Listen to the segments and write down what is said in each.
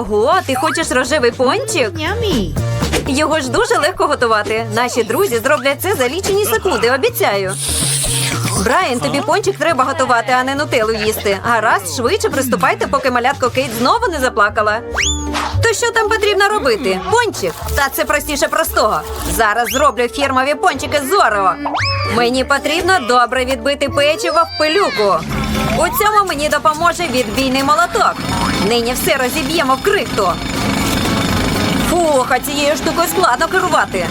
Ого, ти хочеш рожевий пончик? Нямі. Його ж дуже легко готувати. Наші друзі зроблять це за лічені секунди, обіцяю. Брайан, тобі пончик треба готувати, а не нутелу їсти. Гаразд, швидше приступайте, поки малятко Кейт знову не заплакала. То що там потрібно робити? Пончик? Та це простіше простого. Зараз зроблю фірмові пончики зоро. Мені потрібно добре відбити печиво в пилюку. У цьому мені допоможе відбійний молоток. Нині все розіб'ємо в крихту. Фух, а цією штукою складно керувати.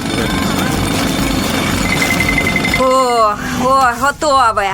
Ох, ох, готове.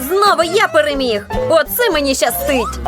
Знову я переміг. Оце мені щастить.